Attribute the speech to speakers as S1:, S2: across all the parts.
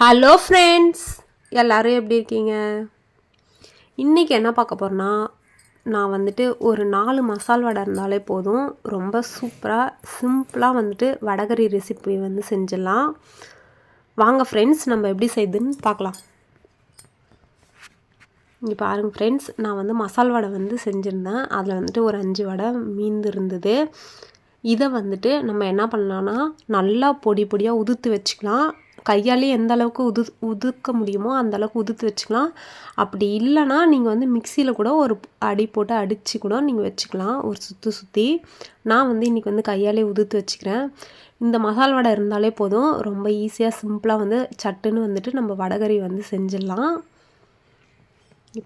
S1: Hello friends எல்லோரும் எப்படி இருக்கீங்க? இன்றைக்கி என்ன பார்க்க போகிறேன்னா நான் வந்துட்டு ஒரு நாலு மசால் வடை இருந்தாலே போதும். ரொம்ப சூப்பராக சிம்பிளாக வந்துட்டு வடகரி ரெசிபி வந்து செஞ்சிடலாம். வாங்க ஃப்ரெண்ட்ஸ் நம்ம எப்படி செய்யுதுன்னு பார்க்கலாம். இங்கே பாருங்கள் ஃப்ரெண்ட்ஸ் நான் வந்து மசால் வடை வந்து செஞ்சுருந்தேன். அதில் வந்துட்டு ஒரு அஞ்சு வடை மீந்து இருந்தது. இதை வந்துட்டு நம்ம என்ன பண்ணலான்னா நல்லா பொடி பொடியாக உதுத்து வச்சுக்கலாம். கையாலே எந்த அளவுக்கு உது உதுக்க முடியுமோ அந்த அளவுக்கு உதுத்து வச்சுக்கலாம். அப்படி இல்லைன்னா நீங்கள் வந்து மிக்சியில் கூட ஒரு அடி போட்டு அடித்து கூட நீங்கள் வச்சுக்கலாம். ஒரு சுற்றி சுற்றி நான் வந்து இன்றைக்கி வந்து கையாலே உதுத்து வச்சுக்கிறேன். இந்த மசால் வடை இருந்தாலே போதும். ரொம்ப ஈஸியாக சிம்பிளாக வந்து சட்டுன்னு வந்துட்டு நம்ம வடகறி வந்து செஞ்சிடலாம்.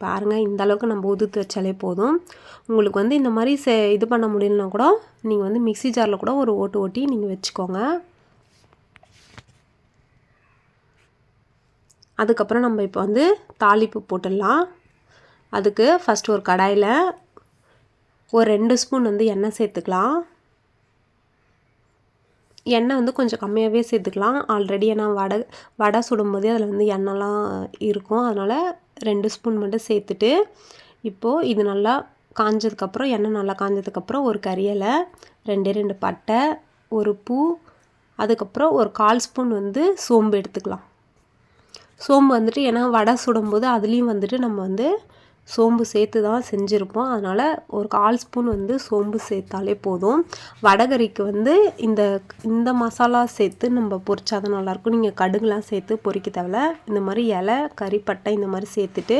S1: பாருங்கள் இந்த அளவுக்கு நம்ம உதுத்து வச்சாலே போதும். உங்களுக்கு வந்து இந்த மாதிரி செ இது பண்ண முடியலனா கூட நீங்கள் வந்து மிக்சி ஜாரில் கூட ஒரு ஓட்டு ஓட்டி நீங்கள் வச்சுக்கோங்க. அதுக்கப்புறம் நம்ம இப்போ வந்து தாளிப்பு போட்டுடலாம். அதுக்கு ஃபஸ்ட்டு ஒரு கடாயில் ஒரு ரெண்டு ஸ்பூன் வந்து எண்ணெய் சேர்த்துக்கலாம். எண்ணெய் வந்து கொஞ்சம் கம்மியாகவே சேர்த்துக்கலாம். ஆல்ரெடி ஏன்னா வடை வடை சுடும்போதே அதில் வந்து எண்ணெய்லாம் இருக்கும். அதனால் ரெண்டு ஸ்பூன் மட்டும் சேர்த்துட்டு இப்போது இது நல்லா காஞ்சதுக்கப்புறம் எண்ணெய் நல்லா காஞ்சதுக்கப்புறம் ஒரு கரியலை ரெண்டே ரெண்டு பட்டை ஒரு பூ அதுக்கப்புறம் ஒரு கால் ஸ்பூன் வந்து சோம்பு எடுத்துக்கலாம். சோம்பு வந்துட்டு ஏன்னா வடை சுடும்போது அதுலேயும் வந்துட்டு நம்ம வந்து சோம்பு சேர்த்து தான் செஞ்சுருப்போம். அதனால் ஒரு கால் ஸ்பூன் வந்து சோம்பு சேர்த்தாலே போதும். வடகறிக்கு வந்து இந்த இந்த மசாலா சேர்த்து நம்ம பொரிச்சா தான் நல்லாயிருக்கும் நீங்கள் கடுகுலாம் சேர்த்து பொரிக்க தேவையில்ல. இந்த மாதிரி இலை கறிப்பட்டை இந்த மாதிரி சேர்த்துட்டு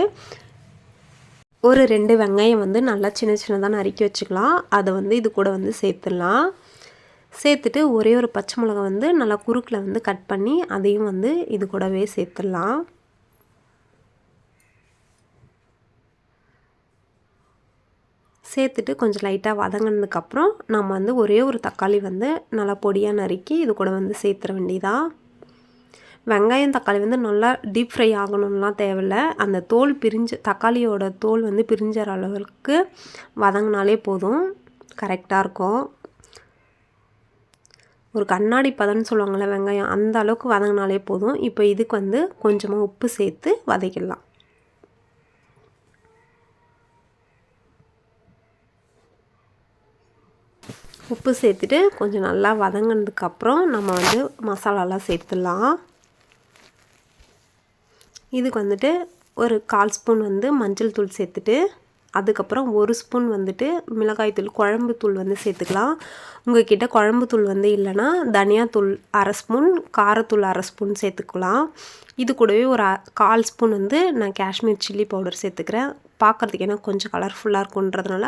S1: ஒரு ரெண்டு வெங்காயம் வந்து நல்லா சின்ன சின்னதாக நறுக்கி வச்சுக்கலாம். அதை வந்து இது கூட வந்து சேர்த்துடலாம். சேர்த்துட்டு ஒரே ஒரு பச்சை மிளகா வந்து நல்லா குறுக்கில் வந்து கட் பண்ணி அதையும் வந்து இது கூடவே சேர்த்துடலாம். சேர்த்துட்டு கொஞ்சம் லைட்டாக வதங்கினதுக்கப்புறம் நம்ம வந்து ஒரே ஒரு தக்காளி வந்து நல்லா பொடியாக நறுக்கி இது கூட வந்து சேர்த்துற வேண்டியதாக வெங்காயம் தக்காளி வந்து நல்லா டீப் ஃப்ரை ஆகணும்லாம் தேவையில்ல. அந்த தோல் பிரிஞ்சு தக்காளியோட தோல் வந்து பிரிஞ்சற அளவுக்கு வதங்கினாலே போதும். கரெக்டாக இருக்கும். ஒரு கண்ணாடி பதம்னு சொல்லுவாங்கள்ல வெங்காயம் அந்த அளவுக்கு வதங்கினாலே போதும். இப்போ இதுக்கு வந்து கொஞ்சமாக உப்பு சேர்த்து வதக்கிடலாம். உப்பு சேர்த்துட்டு கொஞ்சம் நல்லா வதங்கினதுக்கப்புறம் நம்ம வந்து மசாலாலாம் சேர்த்துடலாம். இதுக்கு வந்துட்டு ஒரு கால் ஸ்பூன் வந்து மஞ்சள் தூள் சேர்த்துட்டு அதுக்கப்புறம் ஒரு ஸ்பூன் வந்துட்டு மிளகாய்த்தூள் குழம்புத்தூள் வந்து சேர்த்துக்கலாம். உங்கள் குழம்புத்தூள் வந்து இல்லைன்னா தனியாத்தூள் அரை ஸ்பூன் காரத்தூள் அரை ஸ்பூன் சேர்த்துக்கலாம். இது கூடவே ஒரு கால் ஸ்பூன் வந்து நான் காஷ்மீர் சில்லி பவுடர் சேர்த்துக்கிறேன். பார்க்குறதுக்கு ஏன்னா கொஞ்சம் கலர்ஃபுல்லாக இருக்குன்றதுனால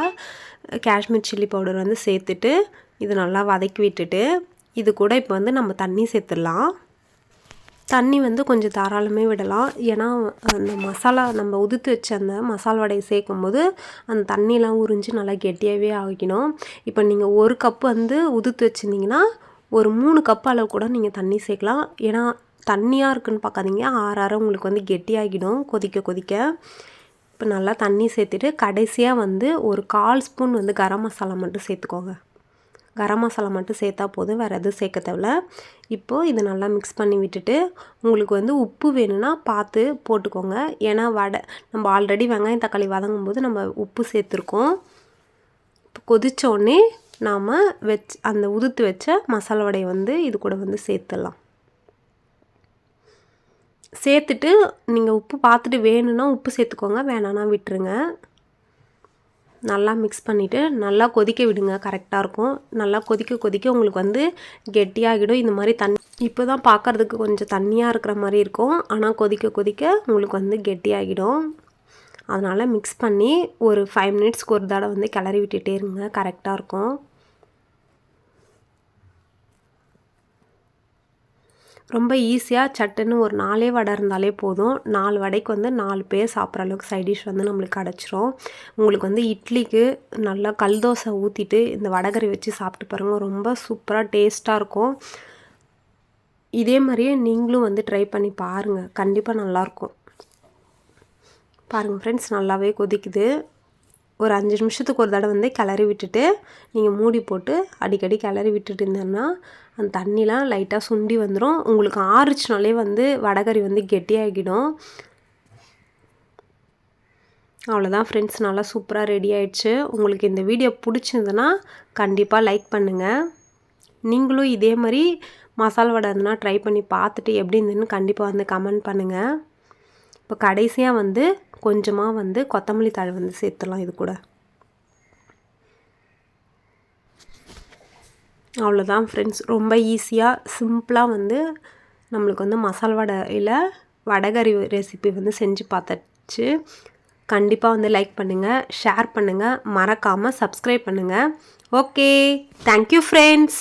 S1: காஷ்மீர் சில்லி பவுடர் வந்து சேர்த்துட்டு இது நல்லா வதக்கி விட்டுட்டு இது கூட இப்போ வந்து நம்ம தண்ணி சேர்த்துடலாம். தண்ணி வந்து கொஞ்சம் தாராளமே விடலாம். ஏன்னா அந்த மசாலா நம்ம உதுத்து வச்ச அந்த மசால் வடையை சேர்க்கும் போது அந்த தண்ணியெலாம் உறிஞ்சு நல்லா கெட்டியாகவே ஆகிக்கணும். இப்போ நீங்கள் ஒரு கப் வந்து உதுத்து வச்சுருந்தீங்கன்னா ஒரு மூணு கப் அளவு கூட நீங்கள் தண்ணி சேர்க்கலாம். ஏன்னா தண்ணியாக இருக்குன்னு பார்க்காதீங்க. ஆறு உங்களுக்கு வந்து கெட்டியாகிடும் கொதிக்க கொதிக்க. இப்போ நல்லா தண்ணி சேர்த்துட்டு கடைசியாக வந்து ஒரு கால் ஸ்பூன் வந்து கரம் மசாலா மட்டும் சேர்த்துக்கோங்க. கரம் மசாலா மட்டும் சேர்த்தா போதும் வேறு எதுவும் சேர்க்க தேவையில்ல. இப்போது இதை நல்லா மிக்ஸ் பண்ணி விட்டுட்டு உங்களுக்கு வந்து உப்பு வேணும்னா பார்த்து போட்டுக்கோங்க. ஏன்னா வடை நம்ம ஆல்ரெடி வெங்காயம் தக்காளி வதங்கும் போது நம்ம உப்பு சேர்த்துருக்கோம். இப்போ கொதித்தோடனே நாம் வச் அந்த உதுத்து வச்ச மசாலா வடையை வந்து இது கூட வந்து சேர்த்துடலாம். சேர்த்துட்டு நீங்கள் உப்பு பார்த்துட்டு வேணும்னா உப்பு சேர்த்துக்கோங்க வேணான்னா விட்டுருங்க. நல்லா மிக்ஸ் பண்ணிவிட்டு நல்லா கொதிக்க விடுங்க. கரெக்டாக இருக்கும். நல்லா கொதிக்க கொதிக்க உங்களுக்கு வந்து கெட்டியாகிடும். இந்த மாதிரி தண்ணி இப்போ தான் பார்க்குறதுக்கு கொஞ்சம் தண்ணியாக இருக்கிற மாதிரி இருக்கும். ஆனால் கொதிக்க கொதிக்க உங்களுக்கு வந்து கெட்டியாகிடும். அதனால் மிக்ஸ் பண்ணி ஒரு ஃபைவ் மினிட்ஸ்க்கு ஒரு தடவை வந்து கிளறி விட்டுட்டே இருங்க. கரெக்டாக இருக்கும். ரொம்ப ஈஸியாக சட்டுன்னு ஒரு நாலே வடை இருந்தாலே போதும். நாலு வடைக்கு வந்து நாலு பேர் சாப்பிட்ற அளவுக்கு சைட் டிஷ் வந்து நம்மளுக்கு கிடச்சிரும். உங்களுக்கு வந்து இட்லிக்கு நல்லா கல் தோசை ஊற்றிட்டு இந்த வடகறி வச்சு சாப்பிட்டு பாருங்கள் ரொம்ப சூப்பராக டேஸ்ட்டாக இருக்கும். இதே மாதிரியே நீங்களும் வந்து ட்ரை பண்ணி பாருங்கள் கண்டிப்பாக நல்லாயிருக்கும் பாருங்கள் ஃப்ரெண்ட்ஸ் நல்லாவே கொதிக்குது. ஒரு அஞ்சு நிமிஷத்துக்கு ஒரு தடவை வந்து கிளறி விட்டுட்டு நீங்கள் மூடி போட்டு அடிக்கடி கிளறி விட்டுட்டு இருந்தேன்னா அந்த தண்ணிலாம் லைட்டாக சுண்டி வந்துடும் உங்களுக்கு ஆறுச்சுனாலே வந்து வடகறி வந்து கெட்டியாகிடும். அவ்வளோதான் ஃப்ரெண்ட்ஸ் நல்லா சூப்பராக ரெடி ஆயிடுச்சு. உங்களுக்கு இந்த வீடியோ பிடிச்சிருந்ததுன்னா கண்டிப்பாக லைக் பண்ணுங்கள் நீங்களும் இதே மாதிரி மசாலா வடை இருந்தனா ட்ரை பண்ணி பார்த்துட்டு எப்படி இருந்ததுன்னு கண்டிப்பாக வந்து கமெண்ட் பண்ணுங்கள் இப்போ கடைசியாக வந்து கொஞ்சமாக வந்து கொத்தமல்லி தழை வந்து சேர்த்துலாம் இது கூட. அவ்வளோதான் ஃப்ரெண்ட்ஸ் ரொம்ப ஈஸியாக சிம்பிளாக வந்து நம்மளுக்கு வந்து மசால் வடையில் வடகறி ரெசிபி வந்து செஞ்சு பார்த்தாச்சு. கண்டிப்பாக வந்து லைக் பண்ணுங்கள் ஷேர் பண்ணுங்கள் மறக்காமல் சப்ஸ்கிரைப் பண்ணுங்கள் ஓகே தேங்க்யூ ஃப்ரெண்ட்ஸ்